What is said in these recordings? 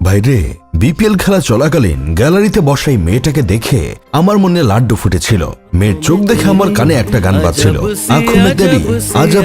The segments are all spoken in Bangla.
ভাইরে বিপিএল খেলা চলাকালীন গ্যালারিতে বসা এই মেয়েটাকে দেখে আমার মনে লাড্ডু ফুটেছিল। মেয়ের চোখ দেখে আমার কানে একটা গান বাজছিল। আঁখো মে তেরি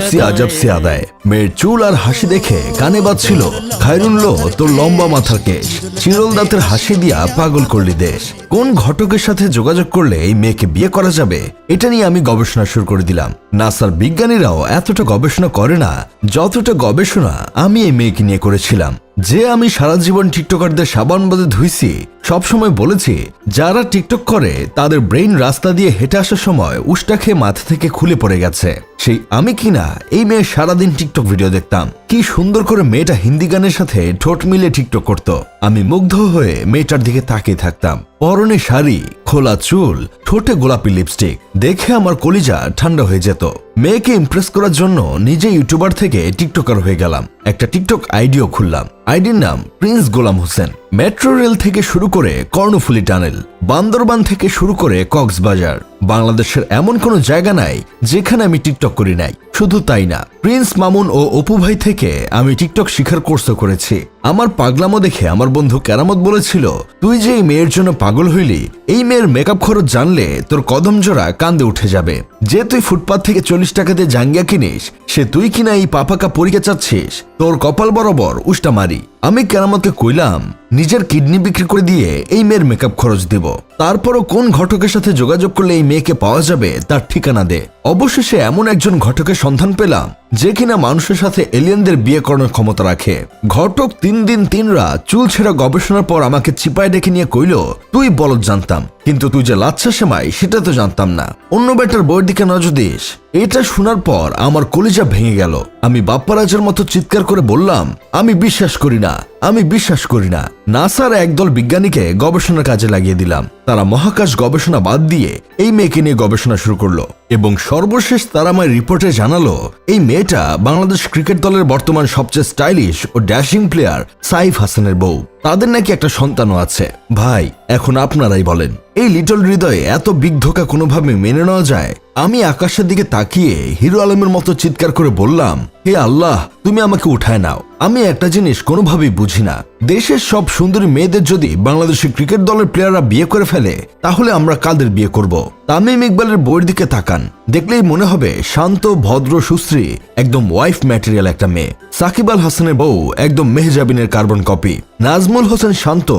সি আজব সি আদায়। মেয়ের চুল আর হাসি দেখে কানে বাজছিল খায়রুল্লো তোর লম্বা মাথার কেশ। চিরল দাঁতের হাসি দিয়া পাগল করলি দেশ। কোন ঘটকের সাথে যোগাযোগ করলে এই মেয়েকে বিয়ে করা যাবে? এটা নিয়ে আমি গবেষণা শুরু করে দিলাম। নাসার বিজ্ঞানীরাও এতটা গবেষণা করে না, যতটা গবেষণা আমি এই মেয়েকে নিয়ে করেছিলাম। যে আমি সারা জীবন টিকটকারদের সাবান বাদে ধুইছি সবসময় বলেছি, যারা টিকটক করে, তাদের ব্রেইন রাস্তা দিয়ে হেঁটে আসার সময় উষ্টা খেয়ে মাথা থেকে খুলে পড়ে গেছে। সেই আমি কিনা এই মেয়ে সারাদিন টিকটক ভিডিও দেখতাম। কি সুন্দর করে মেয়েটা হিন্দি গানের সাথে ঠোঁট মিলে টিকটক করত। আমি মুগ্ধ হয়ে মেয়েটার দিকে তাকিয়ে থাকতাম। পরনে শাড়ি, খোলা চুল, ঠোঁটে গোলাপি লিপস্টিক, দেখে আমার কলিজা ঠান্ডা হয়ে যেত। মেয়েকে ইমপ্রেস করার জন্য নিজে ইউটিউবার থেকে টিকটকার হয়ে গেলাম। একটা টিকটক আইডিও খুললাম। আইডির নাম prince Golam Hossain. Metro rail থেকে শুরু করে কর্ণফুলি টানেল বান্দরবান থেকে শুরু করে কক্সবাজার। বাংলাদেশের এমন কোনো জায়গা নাই যেখানে আমি টিকটক করি নাই। শুধু তাই না, প্রিন্স মামুন ও অপু ভাই থেকে আমি টিকটক শিখার কোর্সও করেছি। আমার পাগলামো দেখে আমার বন্ধু কেরামত বলেছিল, তুই যে এই মেয়ের জন্য পাগল হইলি, এই মেয়ের মেকআপ খরচ জানলে তোর কদম জোড়া কান্দে উঠে যাবে। যে তুই ফুটপাত থেকে চল্লিশ টাকা দিয়ে জাঙ্গিয়া কিনিস, সে তুই কিনা এই পাপাকা পরীক্ষা চাচ্ছিস? তোর কপাল বরাবর উষ্টা মারি। আমি কেরামতকে কইলাম, নিজের কিডনি বিক্রি করে দিয়ে এই মেয়ের মেকআপ খরচ দেব। তারপরও কোন ঘটকের সাথে যোগাযোগ করলে এই মেয়েকে পাওয়া যাবে, তার ঠিকানা দে। অবশেষে এমন একজন ঘটকের সন্ধান পেলাম, যে কিনা মানুষের সাথে এলিয়েনদের বিয়ে করানোর ক্ষমতা রাখে। ঘটক তিন দিন তিন রাত চুল ছেঁড়া গবেষণার পর আমাকে চিপায় ডেকে নিয়ে কইল, তুই বলদ জানতাম, কিন্তু তুই যে লাচ্ছা সেমাই, সেটা তো জানতাম না। অন্য বেটার বইয়ের দিকে নজর দিস। এটা শোনার পর আমার কলিজা ভেঙে গেল। আমি বাপ্পারাজের মতো চিৎকার করে বললাম, আমি বিশ্বাস করি না, আমি বিশ্বাস করি না। নাসার একদল বিজ্ঞানীকে গবেষণার কাজে লাগিয়ে দিলাম। তারা মহাকাশ গবেষণা বাদ দিয়ে এই মেয়েকে নিয়ে গবেষণা শুরু করল। এবং সর্বশেষ তারা আমার রিপোর্টে জানালো, এই মেয়েটা বাংলাদেশ ক্রিকেট দলের বর্তমান সবচেয়ে স্টাইলিশ ও ড্যাশিং প্লেয়ার সাইফ হাসানের বউ। তাদের নাকি একটা সন্তানও আছে। ভাই, এখন আপনারাই বলেন, এই লিটল হৃদয়ে এত বিগ্ধকা কোনোভাবে মেনে নেওয়া যায়? আমি আকাশের দিকে তাকিয়ে হিরো আলমের মতো চিৎকার করে বললাম, হে আল্লাহ, তুমি আমাকে উঠায় নাও। আমি একটা জিনিস কোনোভাবেই বুঝি না। দেশের সব সুন্দরী মেয়েদের যদি বাংলাদেশের ক্রিকেট দলের প্লেয়াররা বিয়ে করে ফেলে, তাহলে আমরা কাদের বিয়ে করব? তামিম ইকবালের বইয়ের দিকে তাকান। দেখলেই মনে হবে শান্ত, ভদ্র, সুশ্রী, একদম ওয়াইফ ম্যাটেরিয়াল একটা মেয়ে। সাকিব আল হাসানের বউ, একদম মেহজাবিনের কার্বন কপি নাজমুল হোসেন শান্ত,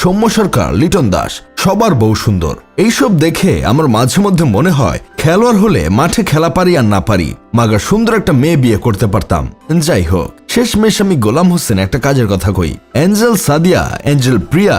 সৌম্য সরকার, লিটন দাস, সবার বউ সুন্দর। এইসব দেখে আমার মাঝে মধ্যে মনে হয়, খেলোয়াড় হলে মাঠে খেলা পারি আর না পারি মাগার সুন্দর একটা মেয়ে বিয়ে করতে পারতাম। যাই হোক, শেষমেশ আমি গোলাম হোসেন একটা কাজের কথা কই। অ্যাঞ্জেল সাদিয়া, অ্যাঞ্জেল প্রিয়া